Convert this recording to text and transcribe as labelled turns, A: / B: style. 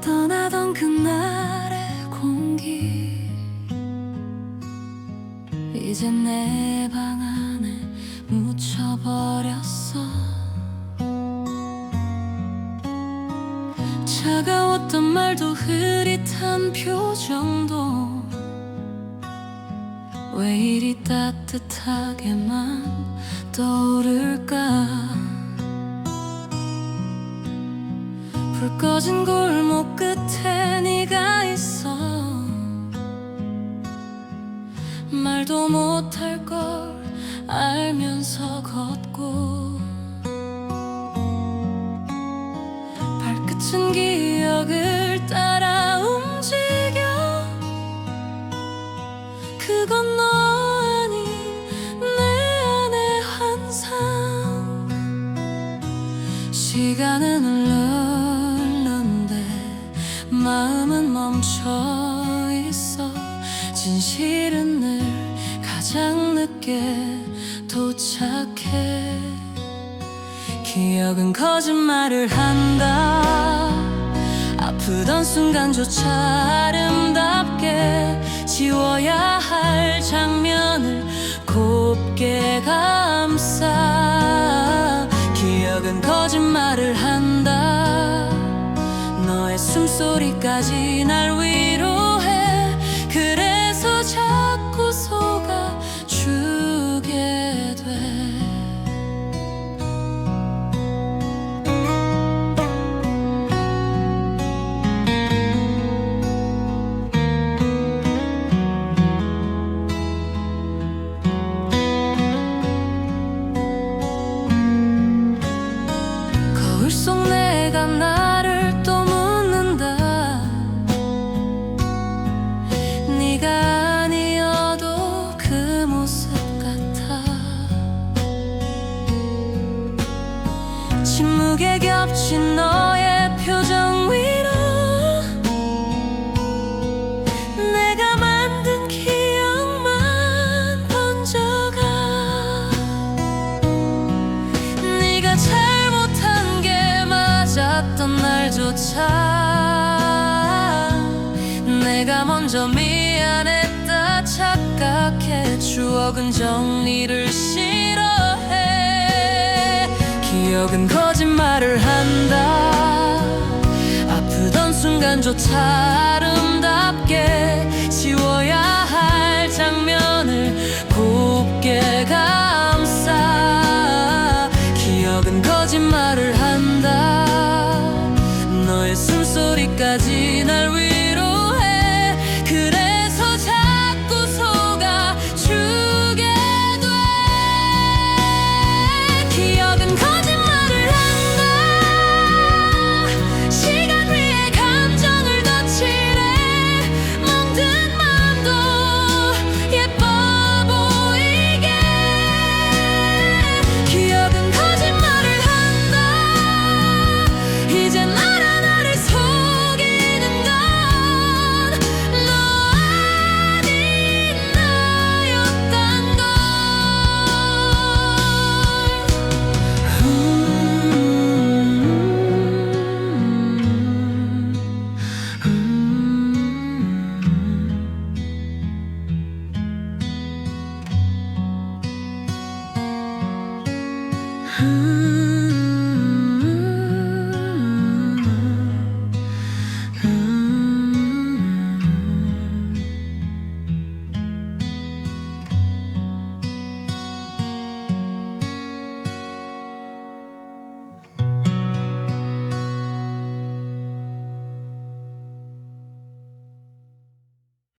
A: 떠나던 그날의 공기. 이제 내 방 안에 묻혀버렸어. 차가웠던 말도 흐릿한 표정도 왜 이리 따뜻하게만 떠오를까 불 꺼진 골목 끝에 네가 있어. 말도 못할 걸 알면서 걷고 발끝은 기억을 따라 움직여. 그건 너 아닌 내 안의 환상. 시간은 흘렀 멈춰 있어. 진실은 늘 가장 늦게 도착해. 기억은 거짓말을 한다. 아프던 순간조차 아름답게 지워야 할 장면을 곱게 감싸. 기억은 거짓말을 한다 너의 숨소리까지 날 위로해 침묵에 겹친 너의 표정 위로 내가 만든 기억만 번져가. 네가 잘못한 게 맞았던 날조차 내가 먼저 미안했다 착각해 추억은 정리를 싫어해 기억은 거짓말을 한다. 아프던 순간조차 Hmm.